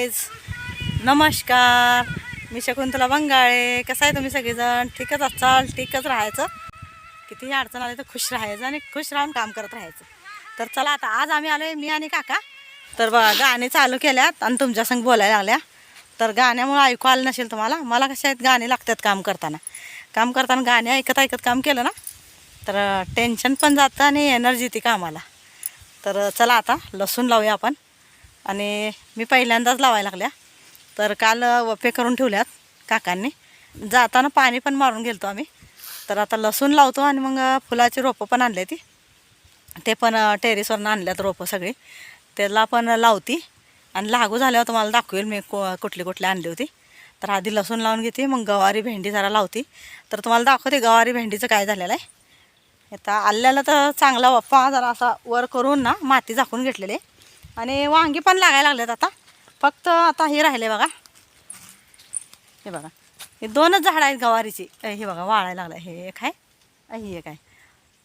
Guys नमस्कार. मी शकुंतला बंगाळे. कसं आहे तुम्ही सगळेजण? ठीकच असाल ठीकच राहायचं? कितीही अडचण आली तर खुश राहायचं आणि खुश राहून काम करत राहायचं. तर चला आता आज आम्ही आलो मी आणि काका. तर बघा गाणे चालू केल्यात आणि तुमच्या संग बोलायला आल्या तर गाण्यामुळे ऐकू आलं नसेल तुम्हाला मला कशा आहेत गाणे लागतात काम करताना. काम करताना गाणे ऐकत ऐकत काम केलं ना तर टेन्शन पण जातं आणि एनर्जी ती कामाला. तर चला आता लसूण लावूया आपण. आणि मी पहिल्यांदाच लावायला लागल्या. तर काल वपे करून ठेवल्यात काकांनी. जाताना पाणी पण मारून गेलतो आम्ही. तर आता लसूण लावतो आणि मग फुलाची रोपं पण आणले ती. ते पण टेरेसवरनं आणल्यात रोपं सगळी. त्याला पण लावती. आणि लागू झाल्यावर तुम्हाला दाखवेल मी को कुठली कुठली आणली होती. तर आधी लसूण लावून घेते मग गवारी भेंडी जरा लावती. तर तुम्हाला दाखवते गवारी भेंडीचं काय झालेलं आहे. आता आल्याला तर चांगला वप्पा जरा असा वर करून ना माती झाकून घेतलेली आहे. आणि वांगी पण लागायला लागलेत आता. फक्त आता हे राहिले बघा. हे बघा. हे दोनच झाडं आहेत गवारीची. हे बघा वाळायला लागलं. हे एक आहे हे एक आहे.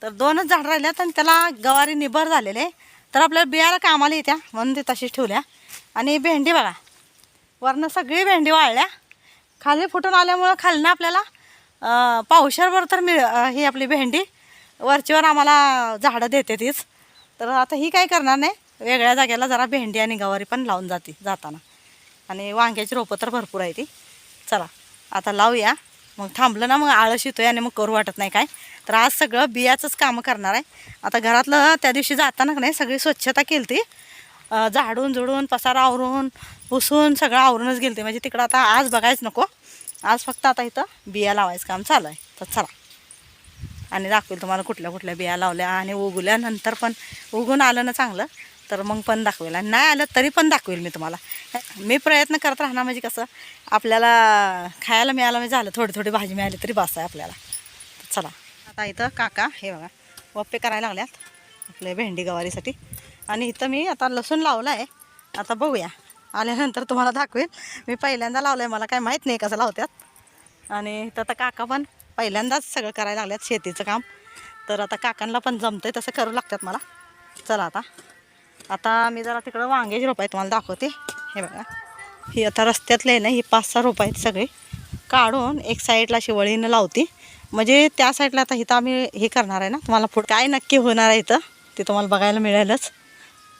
तर दोनच झाडं राहिल्यात आणि त्याला गवारी निबर झालेले आहे. तर आपल्याला बियाला कामाला येत्या म्हणून ते तशीच ठेवल्या. आणि भेंडी बघा. वरनं सगळी भेंडी वाळल्या. खाली फुटून आल्यामुळं खालनं आपल्याला पावशरभर तर मिळ ही आपली भेंडी. वरचीवर आम्हाला झाडं देते तीच. तर आता ही काय करणार नाही. वेगळ्या जागेला जरा भेंडी आणि गवारी पण लावून जाते जाताना. आणि वांग्याची रोपं तर भरपूर आहे ती. चला आता लावूया. मग थांबलं ना मग आळस येतोय आणि मग करू वाटत नाही काय. तर आज सगळं बियाचंच कामं करणार आहे. आता घरातलं त्या दिवशी जाताना का नाही सगळी स्वच्छता केली ती झाडून झुडून पसारा आवरून पुसून सगळं आवरूनच गेलते. म्हणजे तिकडं आता आज बघायच नको. आज फक्त आता इथं बिया लावायचं काम चालू आहे. तर चला. आणि दाखवेल तुम्हाला कुठल्या कुठल्या बिया लावल्या आणि उगल्यानंतर पण उगून आलं ना चांगलं. तर मग पण दाखवेल. आणि नाही आलं तरी पण दाखवेल मी तुम्हाला. मी प्रयत्न करत राहणार म्हणजे कसं आपल्याला खायला मिळालं म्हणजे झालं. थोडी थोडी भाजी मिळाली तरी बस आहे आपल्याला. चला. आता इथं काका हे बघा वप्पे करायला लागल्यात आपल्या भेंडी गवारीसाठी. आणि इथं मी आता लसूण लावलं आहे आता बघूया. आल्यानंतर तुम्हाला दाखवेल. मी पहिल्यांदा लावलं आहे मला काय माहीत नाही कसं लावतात आणि इथं आता काका पण पहिल्यांदाच सगळं करायला लागल्यात शेतीचं काम. तर आता काकांना पण जमतं आहे तसं करू लागतात मला. चला आता. आता मी जरा तिकडं वांग्याची रोपं आहेत तुम्हाला दाखवते. हे बघा. ही आता रस्त्यातले आहे ना ही पाच सहा रोपं आहेत सगळी. काढून एक साईडला अशी वळीनं लावते. म्हणजे त्या साईडला आता इथं आम्ही हे करणार आहे ना तुम्हाला पुढे काय नक्की होणार आहे इथं ते तुम्हाला बघायला मिळेलच.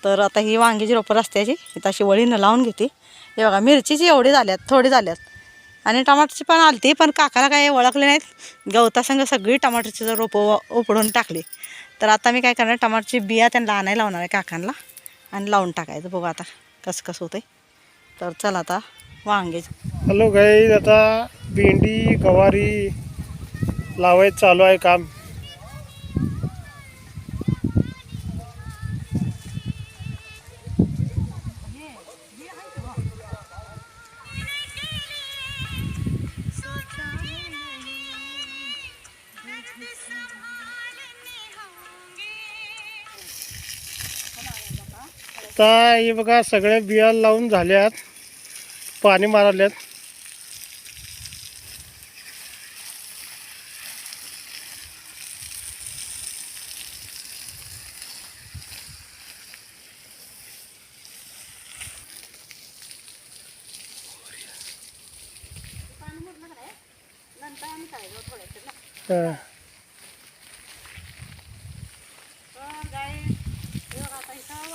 तर आता ही वांग्याची रोपं रस्त्याची इथं अशी वळीनं लावून घेते. हे बघा मिरचीची एवढी झाल्यात थोडी झाल्यात. आणि टमाटरची पण आलती पण काकाला काय ओळखले नाहीत. गवतासंग सगळी टमाटरची जर रोपं व- उपडून टाकली. तर आता मी काय करणार टमाटरची बिया त्यांना आणायला लावणार आहे काकांना. आणि लावून टाकायचं. बघू आता कसं कसं होतंय. तर चला आता वांग्याची हॅलो गाईज आता भेंडी गवारी लावायचं चालू आहे काम. आता हे बघा सगळ्या बिया लावून झाल्यात. पाणी मारल्यात हा.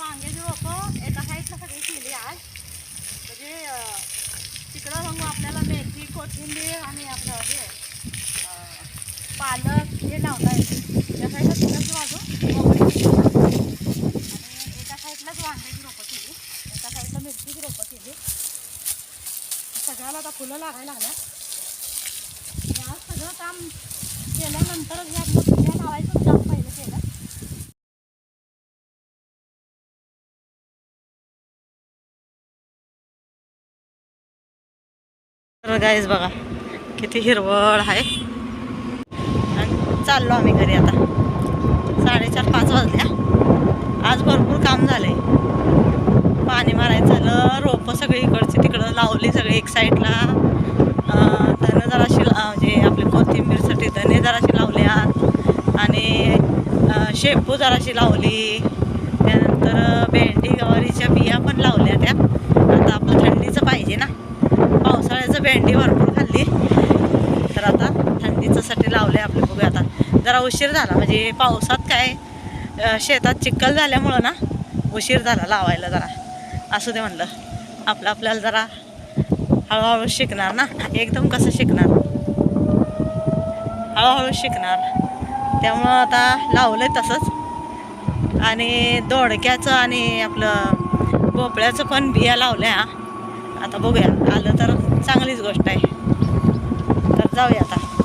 आता इथं एका साईडला सगळी केली आज. म्हणजे अं, तिकडं मग आपल्याला मेथी कोथिंबीर आणि आपलं हे पालक हे लावता येते. त्या साईडला तुळस बाजू मोकळी आणि एका साईडलाच वांग्याची रोपं केली. एका साईडला मिरचीची रोपं केली. सगळ्याला आता फुलं लागायला लागल्या आणि आज सगळं काम केल्यानंतरच तर गाईज बघा. किती हिरवळ आहे. आणि चाललो आम्ही घरी आता. साडेचार पाच वाजल्या. आज भरपूर काम झालंय. पाणी मारायचं झालं रोपं सगळी इकडची तिकडं लावली सगळी एक साईडला. धने जराशी म्हणजे आपली कोथिंबीरसाठी धने जराशी लावल्या. आणि शेपू जराशी लावली. त्यानंतर भेंडी गवारीच्या बिया पण लावल्या त्या. आता आपलं थंडीचं पाहिजे ना. पावसाळ्याचं भेंडी भरपूर खाल्ली. तर आता थंडीच्यासाठी लावले आपले बघूया आता. जरा उशीर झाला म्हणजे पावसात काय शेतात चिखल झाल्यामुळं ना उशीर झाला लावायला जरा. असू दे म्हणलं. आपलं आपल्याला जरा हळूहळू शिकणार ना? एकदम कसं शिकणार? हळूहळू शिकणार. त्यामुळं आता लावलं आहे तसंच. आणि दोडक्याचं आणि आपलं भोपळ्याचं पण बिया लावल्या. आता बघूया. आलं तर चांगलीच गोष्ट आहे. तर जाऊया आता.